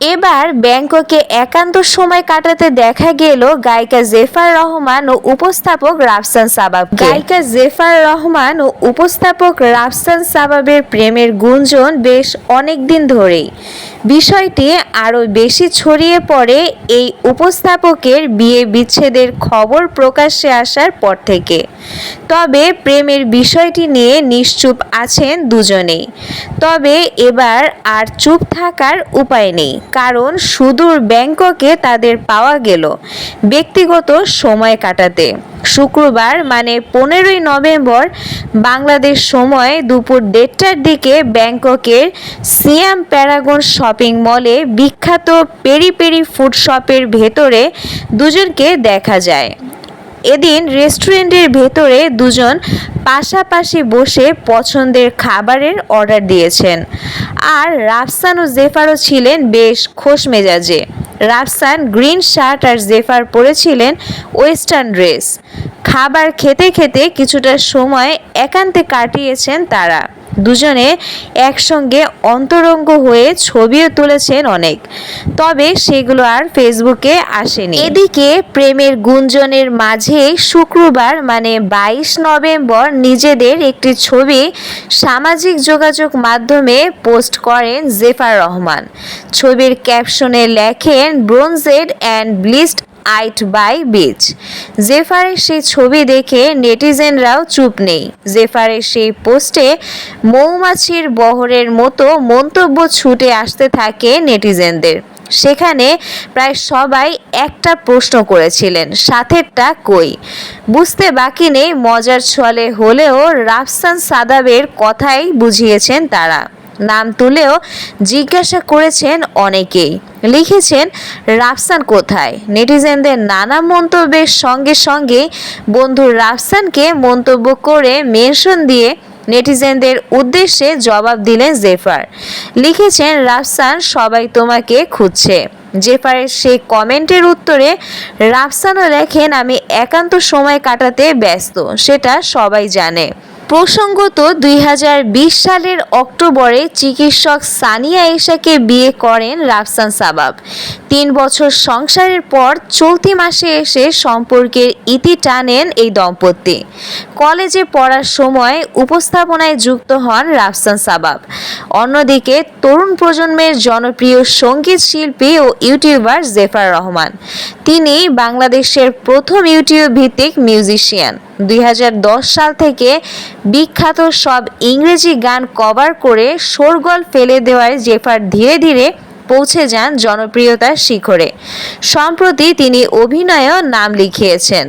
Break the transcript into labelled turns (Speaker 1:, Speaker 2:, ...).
Speaker 1: এবার ব্যাংককে একান্ত সময় কাটাতে দেখা গেল গায়িকা জেফার রহমান ও উপস্থাপক রাফসান সাবাব। গায়িকা জেফার রহমান ও উপস্থাপক রাফসান সাবাবের প্রেমের গুঞ্জন বেশ অনেক দিন ধরেই। বিষয়টি আরও বেশি ছড়িয়ে পড়ে এই উপস্থাপকের বিয়ে বিচ্ছেদের খবর প্রকাশ্যে আসার পর থেকে। তবে প্রেমের বিষয়টি নিয়ে নিশ্চুপ আছেন দুজনেই। তবে এবার আর চুপ থাকার উপায় নেই। কারণ সুদূর ব্যাংককে তাদের পাওয়া গেল ব্যক্তিগত সময় কাটাতে। শুক্রবার মানে পনেরোই নভেম্বর, বাংলাদেশ সময় দুপুর দেড়টার দিকে ব্যাংককের সিয়াম প্যারাগন শপিং মলে বিখ্যাত পেরি পেরি ফুড শপের ভেতরে দুজনকে দেখা যায়। এদিন রেস্টুরেন্টের ভেতরে দুজন পাশাপাশি বসে পছন্দের খাবারের অর্ডার দিয়েছেন। আর রাফসান ও জেফারও ছিলেন বেশ খোশ মেজাজে। রাফসান গ্রিন শার্ট আর জেফার পরেছিলেন ওয়েস্টার্ন ড্রেস। খাবার খেতে খেতে কিছুটা সময় একান্তে কাটিয়েছেন তারা। দুজনে একসঙ্গে অন্তরঙ্গ হয়ে ছবিও তুলেছেন অনেক। তবে সেগুলো আর ফেসবুকে আসেনি। এদিকে প্রেমের গুঞ্জনের মাঝে শুক্রবার মানে বাইশ নভেম্বর, নিজেদের একটি ছবি সামাজিক যোগাযোগ মাধ্যমে পোস্ট করেন জেফার রহমান। ছবির ক্যাপশনে লেখেন, bronzed and blissed out by beach জেফারের সেই ছবি দেখে নেটিজেনরাও চুপ নেই। জেফারের সেই পোস্টে মৌমাছির বহরের মতো মন্তব্য ছুটে আসতে থাকে নেটিজেনদের। সেখানে প্রায় সবাই একটা প্রশ্ন করেছিলেন, সাথেরটা কই? বুঝতে বাকি নেই, মজার ছলে হলেও রাফসান সাদাবের কথাই বুঝিয়েছেন তারা। নাম তুলেও জিজ্ঞাসা করেছেন অনেকেই। লিখেছেন, রাফসান কোথায়? নেটিজেনদের নানা মন্তব্যের সঙ্গে সঙ্গে বন্ধু রাফসানকে মন্তব্য করে মেনশন দিয়ে নেটিজেনদের উদ্দেশ্যে জবাব দিলেন জেফার। লিখেছেন, রাফসান সবাই তোমাকে খুঁজছে। জেফারের সেই কমেন্টের উত্তরে রাফসানও লেখেন, আমি একান্ত সময় কাটাতে ব্যস্ত, সেটা সবাই জানে। প্রসঙ্গত দুই হাজার বিশ সালের অক্টোবরে চিকিৎসক সানিয়া এশাকে বিয়ে করেন রাফসান সাবাব। তিন বছর সংসারের পর চলতি মাসে এসে সম্পর্কের ইতি টানেন এই দম্পতি। কলেজে পড়ার সময় উপস্থাপনায় যুক্ত হন রাফসান সাবাব। অন্যদিকে তরুণ প্রজন্মের জনপ্রিয় সংগীত শিল্পী ও ইউটিউবার জেফার রহমান। তিনি বাংলাদেশের প্রথম ইউটিউব ভিত্তিক মিউজিশিয়ান। দুই হাজার দশ সাল থেকে বিখ্যাত সব ইংরেজি গান কভার করে শোরগোল ফেলে দেওয়ায় জেফার ধীরে ধীরে পৌঁছে যান জনপ্রিয়তার শিখরে। সম্প্রতি তিনি অভিনয়েও নাম লিখিয়েছেন।